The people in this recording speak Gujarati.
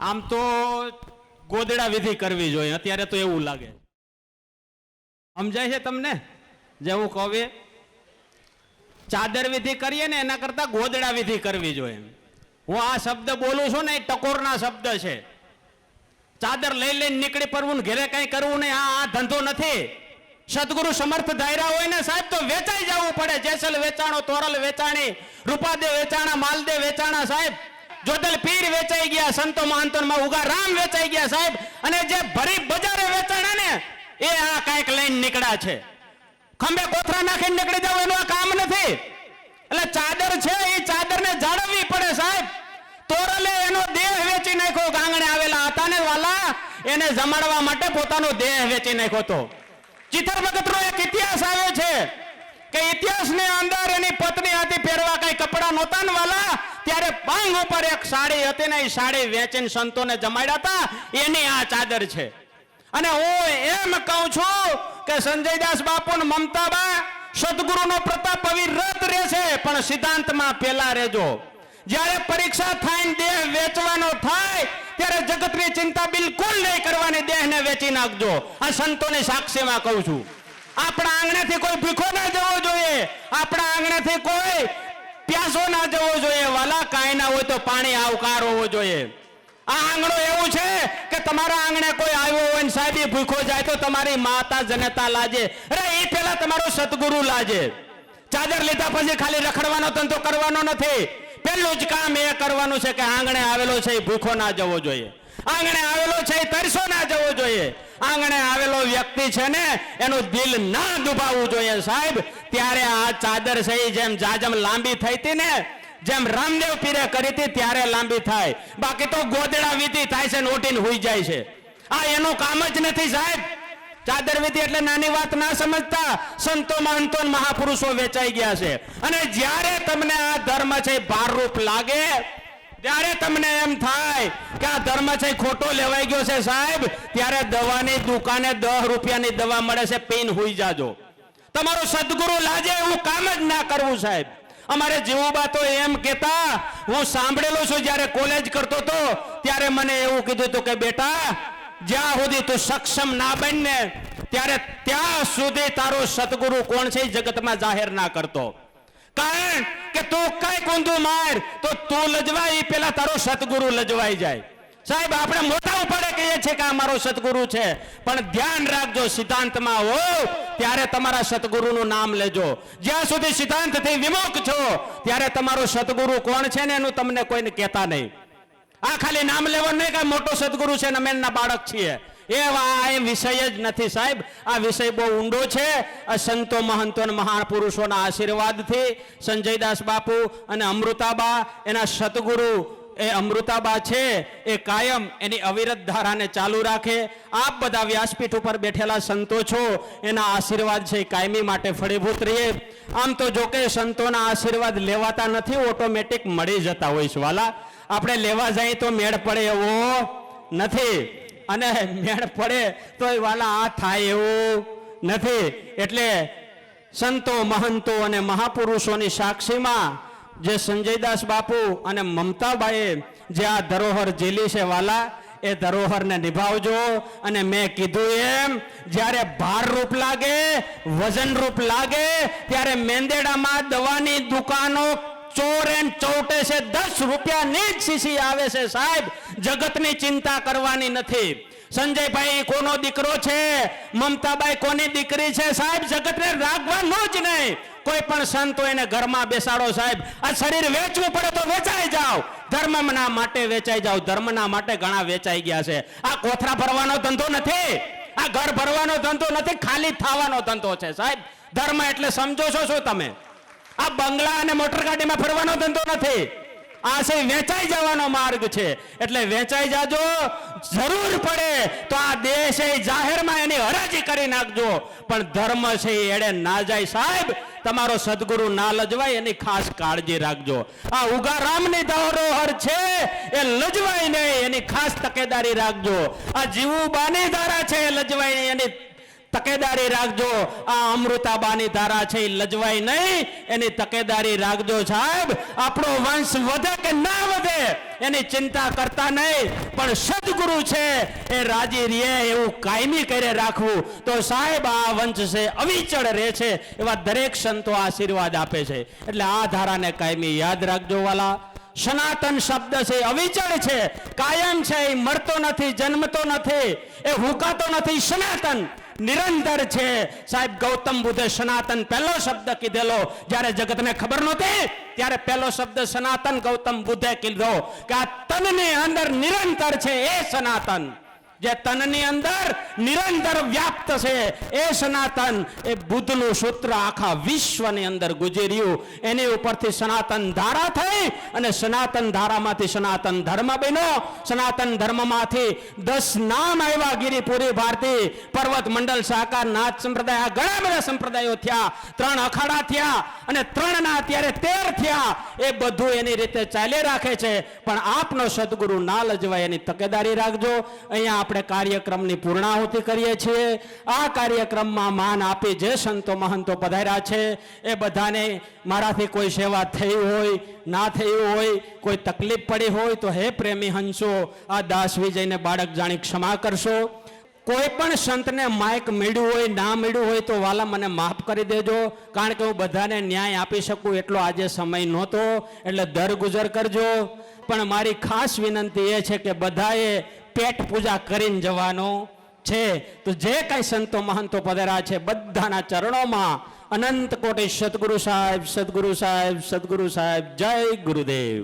આમ તો ગોદડા વિધિ કરવી જોઈએ, અત્યારે તો એવું લાગે. સમજાય છે તમને? જેવું કહું ચાદર વિધિ કરીએ ને એના કરતા ગોદડા વિધિ કરવી જોઈએ. હું આ શબ્દ બોલું છું ને, એ ટકોરના શબ્દ છે. ચાદર લઈ લઈને નીકળી પડવું ઘરે કઈ કરવું નહીં, આ આ ધંધો નથી. સદગુરુ સમર્થ ધાયરા હોય ને સાહેબ, તો વેચાઈ જવું પડે. જેસલ વેચાણો, તોરલ વેચાણી રૂપાદે વેચાણા માલદે વેચાણા સાહેબ. જોતલ પીર વેચાઈ ગયા સંતો મહંતોમાં ઉગા રામ વેચાઈ ગયા સાહેબ. અને જે ભરી બજારે વેચાણા ને, એ આ કાંઈક લઈને નીકળ્યા છે. ખંભે કોથરા નાખીને નીકળી જાવ એનું આ કામ નથી. એટલે ચાદર છે, એ ચાદરને જાળવવી પડે સાહેબ. તોરલે એનો દેહ વેચી નાખ્યો, ગાંગણે આવેલા હતા ને વાલા, એને જમાડવા માટે પોતાનો દેહ વેચી નાખ્યો તો ચિતર ભગતનો એક ઇતિહાસ આવે છે કે ઇતિહાસની અંદર એની પત્ની હતી, પહેરવા કઈ કપડા નહોતા ને વાલા ત્યારે પાંગ ઉપર એક સાડી હતી ને એ સાડી વેચીને સંતોને જમાડ્યા હતા. એની આ ચાદર છે. અને હું એમ કહું છું કે સંજયદાસ બાપુ મમતાબા, સદગુરુનો પ્રતાપ અવિરત રહેશે, પણ સિદ્ધાંતમાં પેલા રહેજો. જ્યારે પરીક્ષા થાય દેહ વેચવાનો થાય, ત્યારે જગતની ચિંતા બિલકુલ નહીં કરવાની, દેહને વેચી નાખજો. આ સંતોની સાક્ષીમાં કહું છું. આપણા આંગણેથી કોઈ ભીખો ના જવો જોઈએ. આપણા આંગણેથી કોઈ પ્યાસો ના જવો જોઈએ, વાલા કાંઈ ના હોય તો પાણી આવકાર હોવો જોઈએ. આ આંગણો એવું છે કે તમારા આંગણે કોઈ આવ્યો હોય ને સાહેબ ભૂખો જાય તો તમારી માતા જનતા લાજે. અરે, એ પેલા તમારો સદગુરુ લાજે. ચાદર લીધા પછી ખાલી રખડવાનો ધંધો કરવાનો નથી. પેલું જ કામ એ કરવાનું છે કે આંગણે આવેલો છે, એ ભૂખો ના જવો જોઈએ. આંગણે આવેલો છે તરસો ના જવો જોઈએ. આંગણે આવેલો વ્યક્તિ છે ને, એનું દિલ ના દુભાવવું જોઈએ સાહેબ. ત્યારે આ ચાદર છે જેમ જાજમ લાંબી થઈ હતી ને, જેમ રામદેવ પીરે કરી હતી ત્યારે લાંબી થાય. બાકી તો ગોદડા વિધિ થાય છે ને હોઈ જાય છે. આ એનું કામ જ નથી સાહેબ. ચાદર વિધિ એટલે નાની વાત ના સમજતા સંતો મહંતો મહાપુરુષો વેચાઈ ગયા છે. અને જ્યારે તમને આ ધર્મ છે ભારરૂપ લાગે ત્યારે તમને એમ થાય કે આ ધર્મ છે ખોટો લેવાઈ ગયો છે સાહેબ? ત્યારે દવાની દુકાને દસ રૂપિયાની દવા મળે છે, પેન હોઈ જાજો. તમારું સદગુરુ લાજે એવું કામ જ ના કરવું સાહેબ. અમારે જીવુબા તો એમ કહેતા, હું સાંભળેલું છું, જ્યારે કોલેજ કરતો તો, ત્યારે મને એવું કીધું હતું કે બેટા, જ્યાં સુધી તું સક્ષમ ના બનને, ત્યારે ત્યાં સુધી તારો સદગુરુ કોણ છે જગતમાં જાહેર ના કરતો. કારણ કે તું કઈ કુંદુ માર, તો તું લજવાય પેલા તારો સદગુરુ લજવાઈ જાય. સાહેબ, આપણે મોટા ઉપાડે કહીએ છીએ કે આ મારો સદગુરુ છે, પણ ધ્યાન રાખજો સિદ્ધાંતમાં હો, ત્યારે તમારા સદગુરુનું નામ લેજો. જ્યાં સુધી સિદ્ધાંતથી વિમુખ છો, ત્યારે તમારો સદગુરુ કોણ છે ને એનું તમને કોઈને કહેતા નહીં. આ ખાલી નામ લેવાનું નહીં કે મોટો સદગુરુ છે ને અમે બાળક છીએ. એવા એ વિષય જ નથી સાહેબ. આ વિષય બહુ ઊંડો છે. આ સંતો મહંતો અને મહાપુરુષોના આશીર્વાદથી સંજયદાસ બાપુ અને અમૃતાબા, એના સતગુરુ એ અમૃતાબા છે, એ કાયમ એની અવિરત ધારાને ચાલુ રાખે. આપ બધા વ્યાસપીઠ ઉપર બેઠેલા સંતો છો, એના આશીર્વાદ છે કાયમી માટે ફળીભૂત રહીએ. આમ તો જો કે સંતોના આશીર્વાદ લેવાતા નથી, ઓટોમેટિક મળી જતા હોય છે, વાલા. આપણે લેવા જઈએ તો મેળ પડે એવો નથી. અને મેળ પડે તોય વાલા આ થાય એવું નથી. એટલે સંતો, મહંતો અને મહાપુરુષોની સાક્ષીમાં જે સંજયદાસ બાપુ અને મમતાબાઈએ જે આ ધરોહર ઝીલી છે વાલા, એ ધરોહરને નિભાવજો. અને મેં કીધું એમ, જ્યારે ભાર રૂપ લાગે વજન રૂપ લાગે, ત્યારે મેંદેડામાં દવાની દુકાનો ચોર એન્ડ ચૌટે છે, દસ રૂપિયાની જ શીશી આવે છે સાહેબ. જગતની ચિંતા કરવાની નથી. સંજયભાઈ, કોનો દીકરો છે? મમતાબાઈ, કોની દીકરી છે? સાહેબ, જગતને રાખવાનું જ નહીં. કોઈ પણ સંત એને ઘરમાં બેસાડો સાહેબ. આ શરીર વેચવું પડે તો વેચાઈ જાઓ. ધર્મના માટે વેચાઈ જાઓ. ધર્મના માટે ઘણા વેચાઈ ગયા છે. આ કોથરા ભરવાનો ધંધો નથી. આ ઘર ભરવાનો ધંધો નથી. ખાલી થવાનો ધંધો છે સાહેબ. ધર્મ એટલે સમજો છો શું તમે? આ બંગલા અને મોટર ગાડીમાં ફરવાનો ધંધો નથી. આ છે વેચાઈ જવાનો માર્ગ છે. એટલે વેચાઈ જાજો, જરૂર પડે તો આ દેશ એ જાહેરમાં એની હરાજી કરી નાખજો. પણ ધર્મ છે એડે ના જાય સાહેબ. તમારો સદગુરુ ના લજવાય, એની ખાસ કાળજી રાખજો. આ ઉગારામની ધરોહર છે, એ લજવાય નહીં એની ખાસ તકેદારી રાખજો. આ જીવુબાની ધારા છે એ લજવાય એની તકેદારી રાખજો. આ અમૃતાબાની ધારા છે એ લજવાય નહીં. એની તકેદારી રાખજો સાહેબ. આપણો વંશ વધે કે ના વધે, એની ચિંતા કરતા નહીં. પણ સદગુરુ છે, એ રાજી રહે એવું કાયમી કરે રાખવું. તો સાહેબ, આ વંશ છે, અવિચળ રહે છે, એવા દરેક સંતો આશીર્વાદ આપે છે. એટલે આ ધારાને કાયમી યાદ રાખજો વાલા. સનાતન શબ્દ છે, અવિચળ છે. કાયમ છે એ મરતો નથી, જન્મતો નથી. એ હુકાતો નથી, સનાતન. નિરંતર છે. સાહેબ, ગૌતમ બુદ્ધે સનાતન પહેલો શબ્દ કીધેલો. જ્યારે જગતને ખબર નહોતી, ત્યારે પહેલો શબ્દ સનાતન ગૌતમ બુદ્ધે કીધો કે આ તનની અંદર નિરંતર છે, એ સનાતન. જે તનની અંદર નિરંતર વ્યાપ્ત છે, એ સનાતન, એ બુદ્ધનું સૂત્ર આખા વિશ્વની અંદર ગુજર્યું એની ઉપરથી સનાતન ધારા થઈ અને સનાતન ધારામાંથી સનાતન ધર્મ બન્યો. સનાતન ધર્મમાંથી દસ નામ આવ્યા ગિરિપુરી ભારતી પર્વત મંડળ સાકાર, નાથ સંપ્રદાય, આ ઘણા બધા સંપ્રદાયો થયા. ત્રણ અખાડા થયા અને ત્રણના અત્યારે તેર થયા. એ બધું એની રીતે ચાલી રાખે છે. પણ આપનો સદગુરુ ના લજવાય એની તકેદારી રાખજો. અહીંયા આપણે કાર્યક્રમની પૂર્ણાહુતિ કરીએ છીએ. આ કાર્યક્રમમાં માન આપી જે સંતો મહંતો પધાર્યા છે, એ બધાને મારાથી કોઈ સેવા થઈ હોય, ના થઈ હોય, કોઈ તકલીફ પડી હોય તો હે પ્રેમી હંસો, આ દાસ વિજયને બાળક જાણી ક્ષમા કરશો. કોઈ પણ સંતને માઇક મળ્યું હોય, ના મળ્યું હોય તો વાલા મને માફ કરી દેજો. કારણ કે હું બધાને ન્યાય આપી શકું એટલો આજે સમય નહોતો. એટલે દર ગુજર કરજો. પણ મારી ખાસ વિનંતી એ છે કે બધાએ પેટ પૂજા કરીને જવાનો છે. તો જે કાંઈ સંતો મહંતો પધરા છે, બધાના ચરણોમાં અનંત કોટી સદગુરુ સાહેબ સદગુરુ સાહેબ સદગુરુ સાહેબ, જય ગુરુદેવ.